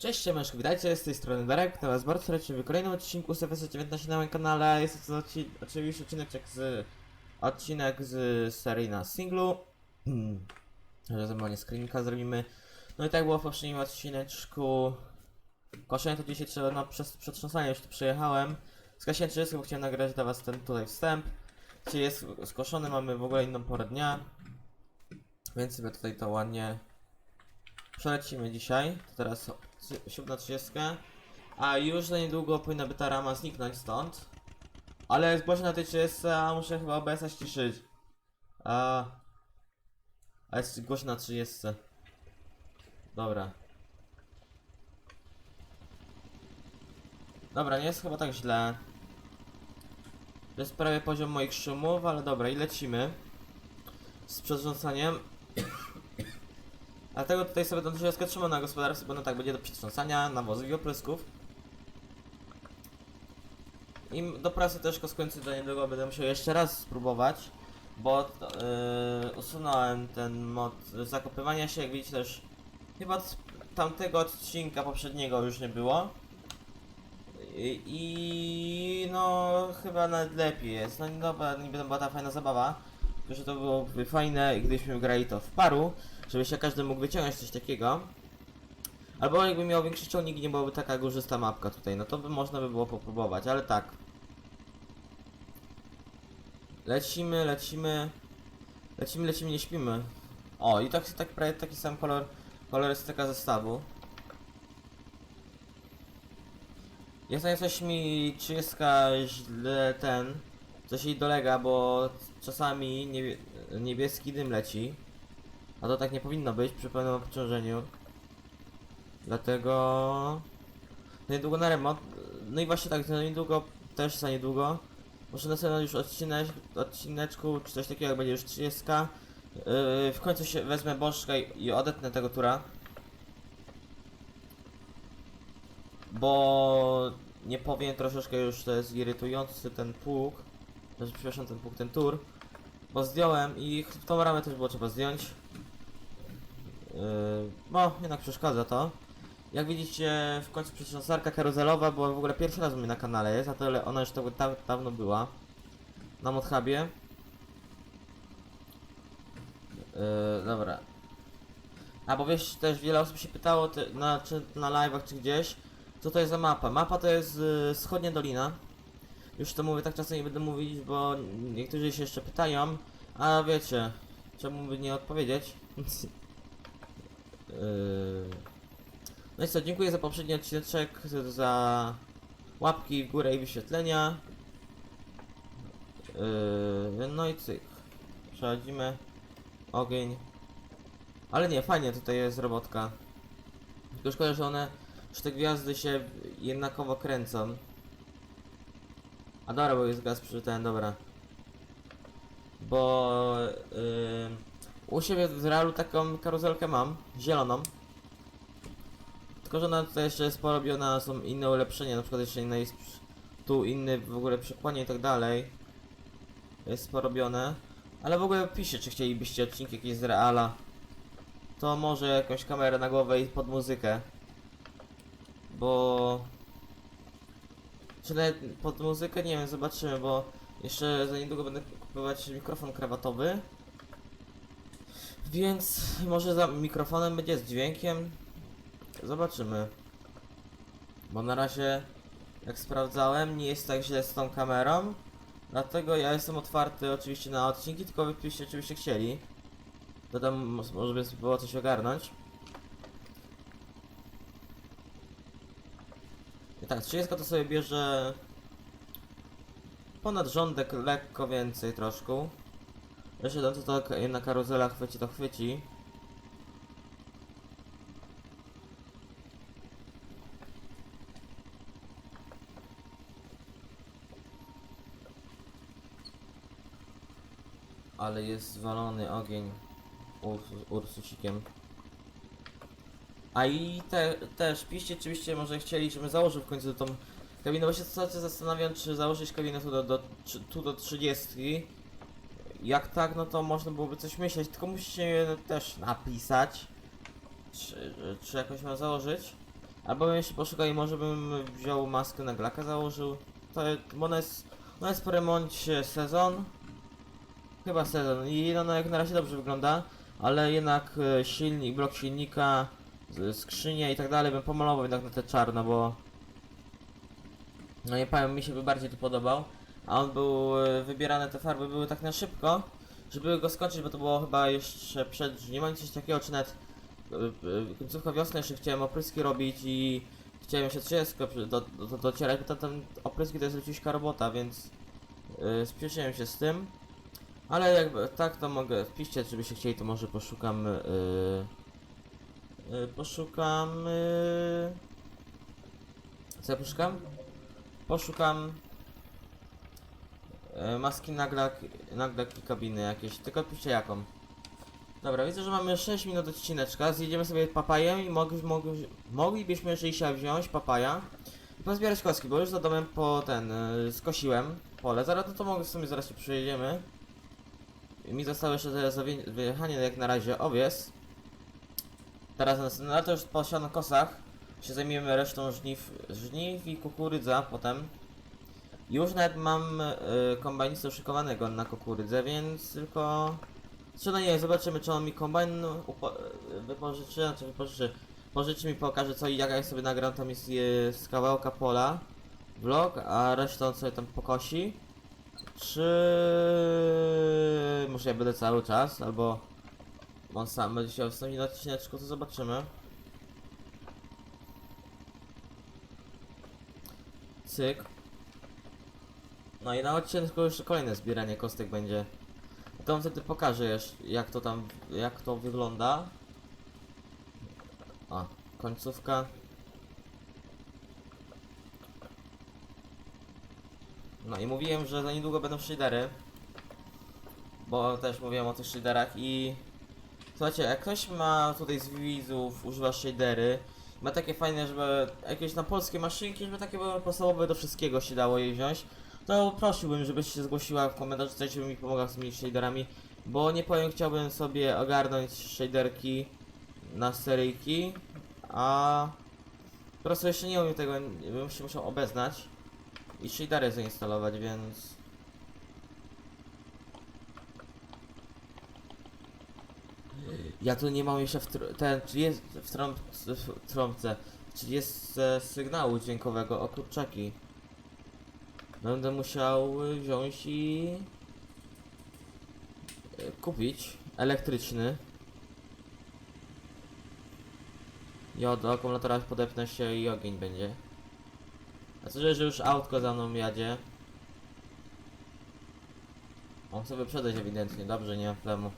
Cześć, siemaszko, witajcie, z tej strony Darek, to was bardzo serdecznie w kolejnym odcinku z FS 19 na moim kanale. Jest to odci oczywiście odcinek z, odcinek z serii na singlu. Rozmawianie screenka zrobimy. No i tak było w poprzednim odcineczku. Koszenie to dzisiaj trzeba na przez przetrząsanie, już tu przyjechałem. Skasiłem 30, bo chciałem nagrać dla was ten tutaj wstęp. Dzisiaj jest skoszony, mamy w ogóle inną porę dnia. Więc sobie tutaj to ładnie przelecimy dzisiaj. To teraz 7.30. A już za niedługo powinna by ta rama zniknąć stąd. Ale zgłoszę na tej 30, a muszę chyba OBS-a ściszyć. A... A jest głośno na 30. Dobra. Dobra, nie jest chyba tak źle. To jest prawie poziom moich szumów, ale dobra, i lecimy. Z przetrząsaniem. Dlatego tutaj sobie tą troszeczkę trzymam na gospodarstwie, bo no tak będzie do przetrząsania, nawozów i oprysków. I do pracy też konsekwencji do niedługo będę musiał jeszcze raz spróbować, bo yy, usunąłem ten mod zakopywania się, jak widzicie też chyba od tamtego odcinka poprzedniego już nie było. I, i no chyba nawet lepiej jest. No dobra, niby to była ta fajna zabawa. Tylko, że to byłoby fajne, gdybyśmy grali to w paru, żeby się każdy mógł wyciągnąć coś takiego. Albo jakby miał większy ciągnik i nie byłaby taka górzysta mapka tutaj, no to by można by było popróbować, ale tak. Lecimy, lecimy. Lecimy, lecimy, nie śpimy. O, i tak, tak prawie taki sam kolor, kolorystyka zestawu. Jest coś mi 30 źle ten, coś jej dolega, bo czasami niebie, niebieski dym leci. A to tak nie powinno być przy pełnym obciążeniu. Dlatego... No niedługo na remont. No i właśnie tak, no niedługo, też za niedługo. Może następny już odcinek, odcineczku, czy coś takiego, jak będzie już 30. Yy, w końcu się wezmę bożka i, i odetnę tego tura. Bo nie powiem troszeczkę już to jest irytujący ten pług. Znaczy, przepraszam, ten pług, ten tur. Bo zdjąłem i tą ramę też było trzeba zdjąć. Yy, no, jednak przeszkadza to. Jak widzicie, w końcu przetrząsarka karuzelowa była w ogóle pierwszy raz u mnie na kanale jest, a to ale ona już to da dawno była. Na Modhubie. Yy, dobra. A bo wiesz, też wiele osób się pytało, ty, na, czy na live'ach, czy gdzieś, co to jest za mapa. Mapa to jest yy, wschodnia dolina. Już to mówię, tak czasem nie będę mówić, bo niektórzy się jeszcze pytają, a wiecie, czemu by nie odpowiedzieć? Yy. No i co, dziękuję za poprzedni odcineczek, za łapki w górę i wyświetlenia. Yy, no i cyk. Przechodzimy. Ogień. Ale nie, fajnie tutaj jest robotka. Tylko szkoda, że one, że te gwiazdy się jednakowo kręcą. A dobra, bo jest gaz przy ten, dobra. Bo yy, u siebie w realu taką karuzelkę mam, zieloną. Tylko, że ona tutaj jeszcze jest porobiona, są inne ulepszenia, na przykład jeszcze inne jest tu inny w ogóle przekłanie i tak dalej. Jest porobione. Ale w ogóle piszcie, czy chcielibyście odcinki jakieś z Reala. To może jakąś kamerę na głowę i pod muzykę. Bo... Pod muzykę? Nie wiem, zobaczymy, bo jeszcze za niedługo będę kupować mikrofon krawatowy. Więc może za mikrofonem będzie z dźwiękiem. Zobaczymy. Bo na razie, jak sprawdzałem, nie jest tak źle z tą kamerą. Dlatego ja jestem otwarty oczywiście na odcinki, tylko wy byście oczywiście chcieli. Dodam, może by było coś ogarnąć. Tak, 30 to sobie bierze ponad rządek, lekko więcej troszkę. Jeszcze to, to na karuzela chwyci, to chwyci. Ale jest zwalony ogień Urs, Ursusikiem. A i te, też piszcie, oczywiście może chcieli, żebym założył w końcu tą kabinę, bo się cały zastanawiam, czy założyć kabinę tu do, do, tu do 30. Jak tak, no to można byłoby coś myśleć, tylko musicie też napisać, czy, czy jakoś mam założyć. Albo bym jeszcze poszukał i może bym wziął maskę na glaka założył. To, bo ona jest, ona jest po remoncie sezon. Chyba sezon i ona jak na razie dobrze wygląda, ale jednak e, silnik, blok silnika, skrzynie i tak dalej bym pomalował jednak na te czarno, bo no nie powiem, mi się by bardziej tu podobał, a on był e, wybierane, te farby były tak na szybko, żeby go skończyć, bo to było chyba jeszcze przed żniwem, coś takiego, czy nawet e, e, końcówka wiosny jeszcze chciałem opryski robić i chciałem jeszcze 30 przy- do, do, do, docierać, bo ten opryski to jest ludziska robota, więc yy, spieszyłem się z tym. Ale jakby tak to mogę, wpiszcie, czy byście chcieli, to może poszukam, yy, poszukam, yy, co ja poszukam? Poszukam yy, maski naglak, i kabiny jakieś, tylko piszcie jaką. Dobra, widzę, że mamy 6 minut odcineczka, zjedziemy sobie papaję i mogli, mogli, moglibyśmy Rysia wziąć papaja i pozbierać koski, bo już za domem po ten, yy, skosiłem pole, zaraz no to mogę w sumie zaraz się przyjedziemy. Mi zostało jeszcze wyjechanie jak na razie owies. Teraz na to już po siano kosach się zajmiemy resztą żniw, żniw i kukurydza potem. Już nawet mam y, kombajnista uszykowanego na kukurydzę, więc tylko... No nie, zobaczymy czy on mi kombajn y, wypożyczy, znaczy wypożyczy, pożyczy mi, pokaże co i jak ja sobie nagram, tam jest z kawałka pola vlog, a resztę on sobie tam pokosi. Czy może ja będę cały czas, albo on sam będzie się wstąpić na odcineczku, to zobaczymy. Cyk. No i na odcinku jeszcze kolejne zbieranie kostek będzie. To on wtedy pokaże jeszcze, jak to tam, jak to wygląda. A, końcówka. No i mówiłem, że za niedługo będą shadery. Bo też mówiłem o tych shaderach i... Słuchajcie, jak ktoś ma tutaj z widzów, używa shadery, ma takie fajne, żeby jakieś na polskie maszynki, żeby takie były podstawowe do wszystkiego się dało je wziąć, to prosiłbym, żebyś się zgłosiła w komentarzu, coś, żeby mi pomogła z tymi shaderami, bo nie powiem, chciałbym sobie ogarnąć shaderki na seryjki, a po prostu jeszcze nie umiem tego, bym się musiał obeznać i shadery zainstalować, więc... Ja tu nie mam jeszcze w tr- ten, czy jest w, trąb w trąbce, czy jest e, sygnału dźwiękowego o kurczaki. Będę musiał wziąć i y, kupić elektryczny. I od akumulatora podepnę się i ogień będzie. A co, że już autko za mną jadzie? On chce wyprzedać ewidentnie, dobrze, nie ma problemu.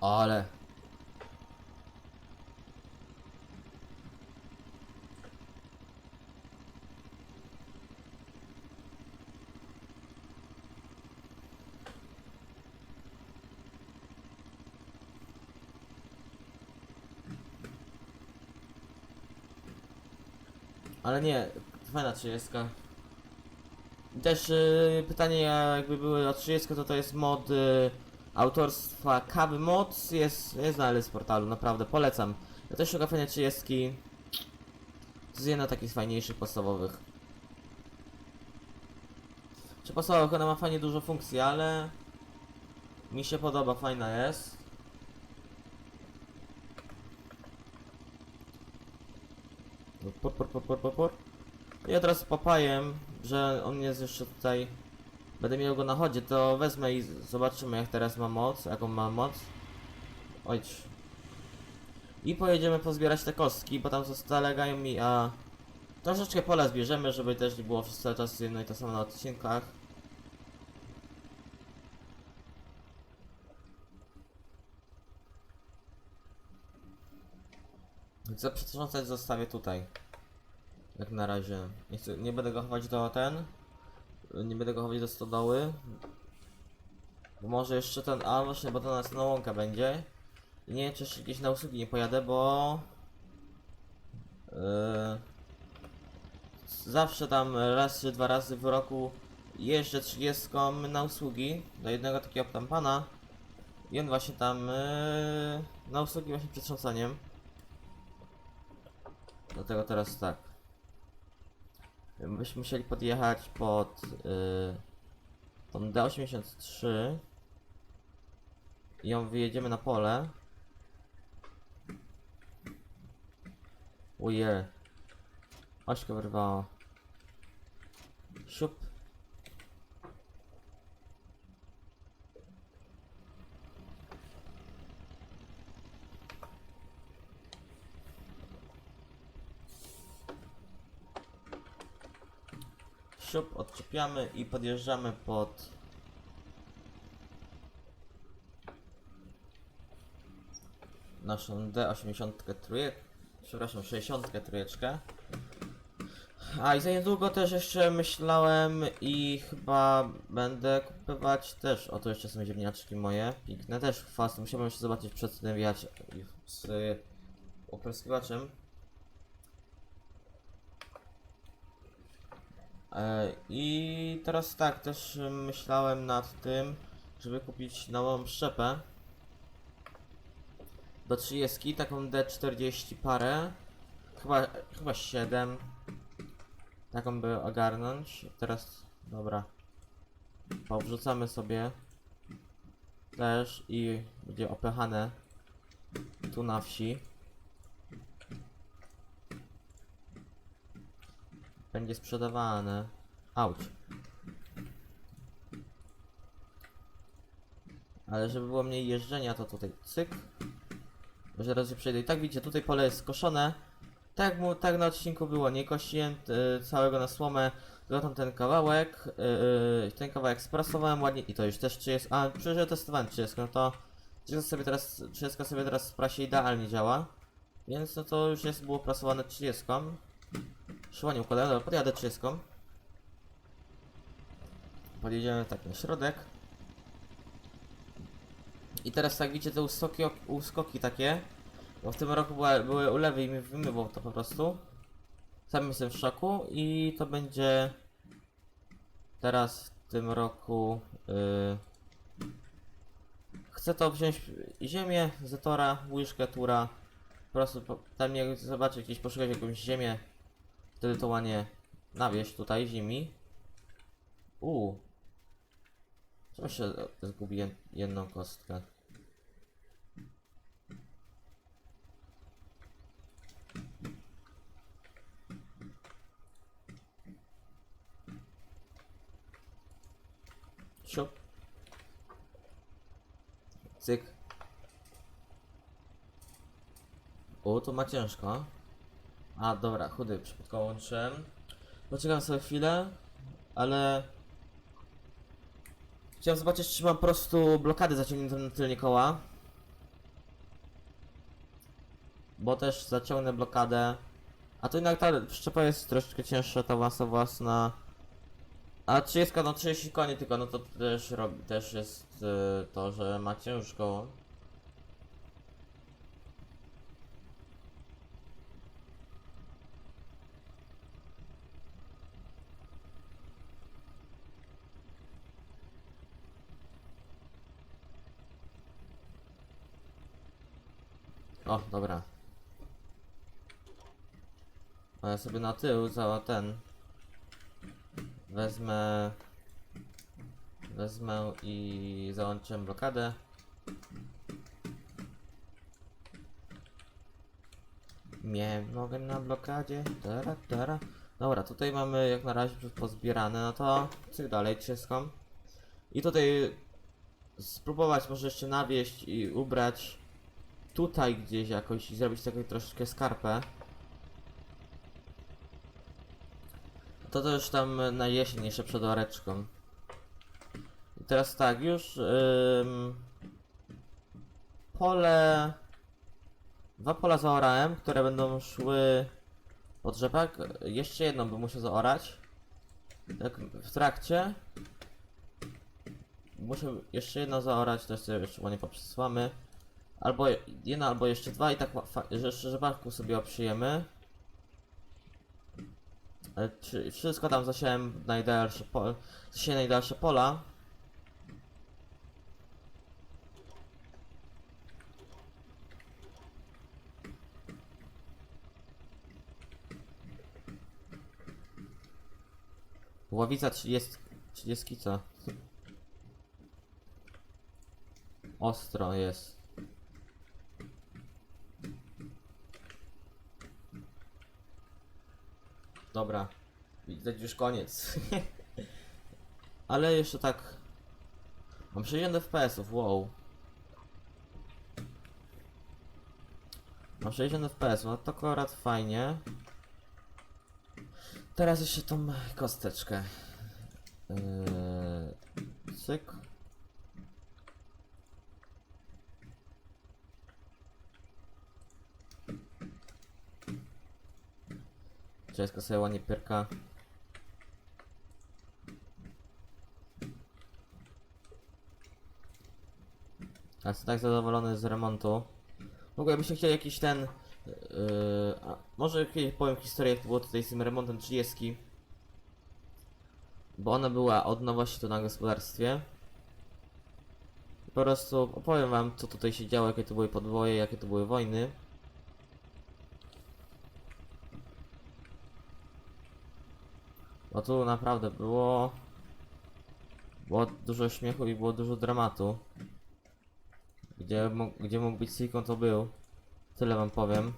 Ale. Ale nie, fajna 30. I Też y, pytanie jakby były o 30 to to jest mod y, autorstwa Kawy Mods, jest, jest na z portalu, naprawdę polecam. Ja też szukam fajnej 30. To jest jedna z takich fajniejszych podstawowych. Czy podstawowych ona ma fajnie dużo funkcji, ale mi się podoba, fajna jest. Por, por, por, por, por, por. Ja teraz papajem, że on jest jeszcze tutaj. Będę miał go na chodzie, to wezmę i zobaczymy jak teraz ma moc, jaką ma moc. Ojcz. I pojedziemy pozbierać te kostki, bo tam zalegają mi, a... Troszeczkę pola zbierzemy, żeby też nie było przez cały czas jedno i to samo na odcinkach. Chcę przetrząsać zostawię tutaj. Jak na razie. Nie, chcę, nie będę go chować do ten. Nie będę go chować do stodoły. Bo może jeszcze ten, a właśnie, bo to następna łąka będzie. I nie wiem, czy jeszcze gdzieś na usługi nie pojadę, bo... Yy, zawsze tam raz czy dwa razy w roku jeżdżę 30 na usługi do jednego takiego tam pana. I on właśnie tam yy, na usługi właśnie przed trząsaniem. Dlatego teraz tak. Byśmy musieli podjechać pod yy, tą D83 i ją wyjedziemy na pole. Uje. Ośkę wyrwało. Siup. Siup, odczepiamy i podjeżdżamy pod naszą D80 trójek, przepraszam, 60 trójeczkę. A i za niedługo też jeszcze myślałem i chyba będę kupować też, oto jeszcze są ziemniaczki moje, piękne też fast, musiałbym jeszcze zobaczyć przed tym wjechać z opryskiwaczem. I teraz tak, też myślałem nad tym, żeby kupić nową szczepę do 30, taką D40 parę, chyba, chyba 7, taką by ogarnąć. Teraz, dobra, powrzucamy sobie też i będzie opychane tu na wsi. Będzie sprzedawane. Auć. Ale żeby było mniej jeżdżenia, to tutaj cyk. Może teraz się przejdę. I tak widzicie, tutaj pole jest skoszone. Tak, mu, tak na odcinku było, nie kosiłem y, całego na słomę, tylko tam ten kawałek, y, ten kawałek sprasowałem ładnie i to już też 30, a przecież testowałem 30, no to 30 sobie teraz, 30 sobie teraz w prasie idealnie działa, więc no to już jest było prasowane 30. Szła nie układałem, dobra, podjadę 30. Podjedziemy tak na środek. I teraz tak widzicie te uskoki, uskoki takie. Bo w tym roku była, były ulewy i mi wymywał to po prostu. Sam jestem w szoku i to będzie teraz w tym roku. Yy, chcę to wziąć ziemię, zetora, łyżkę, tura. Po prostu tam jak zobaczę gdzieś poszukać jakąś ziemię. Wtedy to ładnie nawieźć tutaj ziemi. Uuu. Co jeszcze zgubi jed- jedną kostkę? Siup. Cyk. O, to ma ciężko. A, dobra, chudy, przypadkowo łączyłem. Poczekam sobie chwilę, ale... Chciałem zobaczyć, czy mam po prostu blokady zaciągnięte na tylnie koła. Bo też zaciągnę blokadę. A to jednak ta szczepa jest troszeczkę cięższa, ta masa własna. A 30 no 30 koni tylko, no to też robi, też jest y, to, że ma ciężko. O, dobra. A ja sobie na tył za ten wezmę wezmę i załączę blokadę. Miałem nogę na blokadzie. Tara, tara. Dobra, tutaj mamy jak na razie pozbierane, no to cyk dalej czyską. I tutaj spróbować może jeszcze nawieść i ubrać tutaj gdzieś jakoś i zrobić taką troszeczkę skarpę. To też tam na jesień jeszcze przed oreczką. I teraz tak, już pole dwa pola zaorałem, które będą szły pod rzepak. Jeszcze jedną bym musiał zaorać. tak w trakcie. Muszę jeszcze jedno zaorać, też sobie jeszcze ładnie poprzesyłamy. Albo jedna, albo jeszcze dwa i tak rzepaku sobie oprzyjemy. E, wszystko tam zasiałem najdalsze zasiałem najdalsze pola. Ławica 30, 30 co? Ostro jest. Dobra. Widać już koniec. Ale jeszcze tak... Mam 60 FPS-ów, wow. Mam 60 FPS-ów, no to akurat fajnie. Teraz jeszcze tą kosteczkę. Yy, cyk. Cześć, sobie ładnie pierka. A jestem tak zadowolony z remontu. W ogóle jakbyście chcieli jakiś ten... Yy, może kiedyś powiem historię jak to było tutaj z tym remontem 30. Bo ona była od nowości tu na gospodarstwie. Po prostu opowiem wam co tutaj się działo, jakie to były podwoje, jakie to były wojny. Bo tu naprawdę było... Było dużo śmiechu i było dużo dramatu. Gdzie, gdzie mógł być silikon to był. Tyle wam powiem.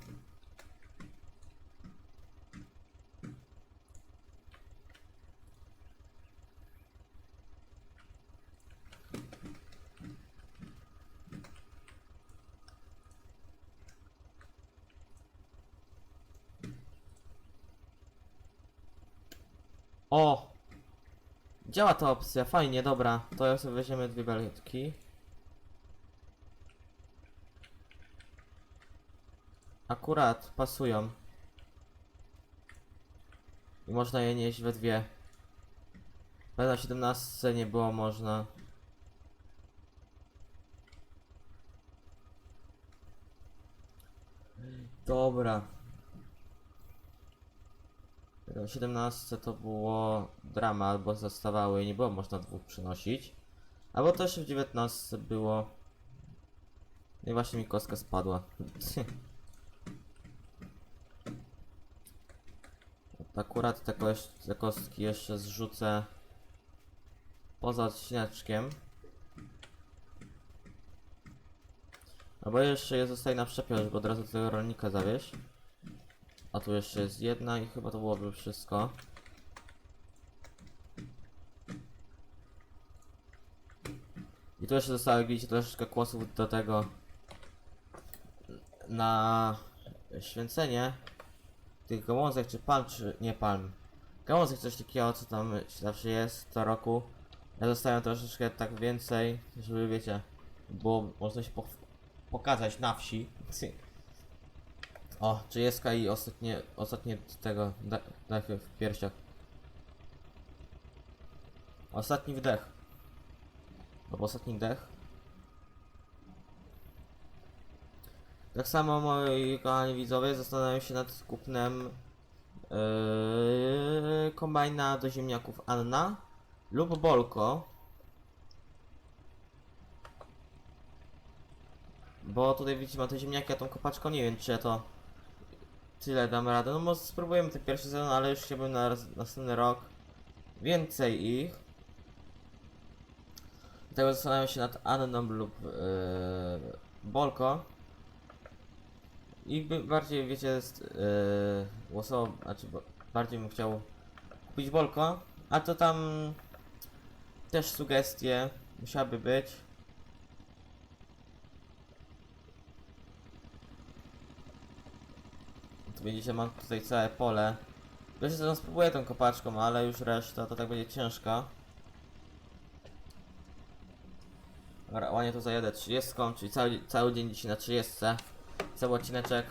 O! Działa ta opcja, fajnie, dobra. To ja sobie weźmiemy dwie baletki. Akurat pasują. I można je nieść we dwie. Ale na 17 nie było można. Dobra. Na 17 to było drama, albo zostawały i nie było można dwóch przynosić. Albo też w 19 było. No I właśnie mi kostka spadła. Akurat te, koś, te kostki jeszcze zrzucę poza odcineczkiem. Albo jeszcze je zostaje na przepiął, żeby od razu tego rolnika zawieźć. A tu jeszcze jest jedna i chyba to byłoby wszystko. I tu jeszcze zostało, jak widzicie, troszeczkę kłosów do tego na święcenie tych gałązek, czy palm, czy nie palm. Gałązek coś takiego, co tam zawsze jest co roku. Ja zostawiam troszeczkę tak więcej, żeby wiecie, było można się pokazać na wsi. O, czy jest i ostatnie, ostatnie tego da- dechy w piersiach. Ostatni wdech. Albo ostatni dech. Tak samo moi kochani widzowie zastanawiam się nad kupnem yy, kombajna do ziemniaków Anna lub Bolko. Bo tutaj widzicie, ma te ziemniaki, a tą kopaczką nie wiem, czy to tyle dam radę. No może spróbujemy ten pierwszy sezon, ale już chciałbym na następny rok więcej ich. Dlatego zastanawiam się nad Anną lub yy, Bolko. I bardziej, wiecie, jest, yy, głosował, znaczy bardziej bym chciał kupić Bolko, a to tam też sugestie musiałaby być. Tu widzicie, mam tutaj całe pole. Wiecie co, no spróbuję tą kopaczką, ale już reszta to tak będzie ciężko. Dobra, ładnie to zajadę 30, czyli cały, cały dzień dzisiaj na 30. Cały odcineczek.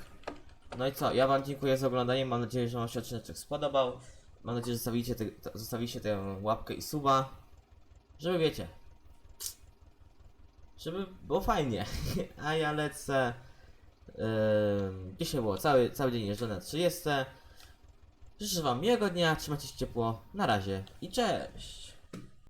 No i co, ja wam dziękuję za oglądanie, mam nadzieję, że wam się odcineczek spodobał. mam nadzieję, że zostawicie, te, zostawicie tę łapkę i suba, żeby wiecie, żeby było fajnie. A ja lecę. Yy, dzisiaj było cały, cały dzień jeżdżę na 30. Życzę Wam miłego dnia, trzymajcie się ciepło. Na razie i cześć.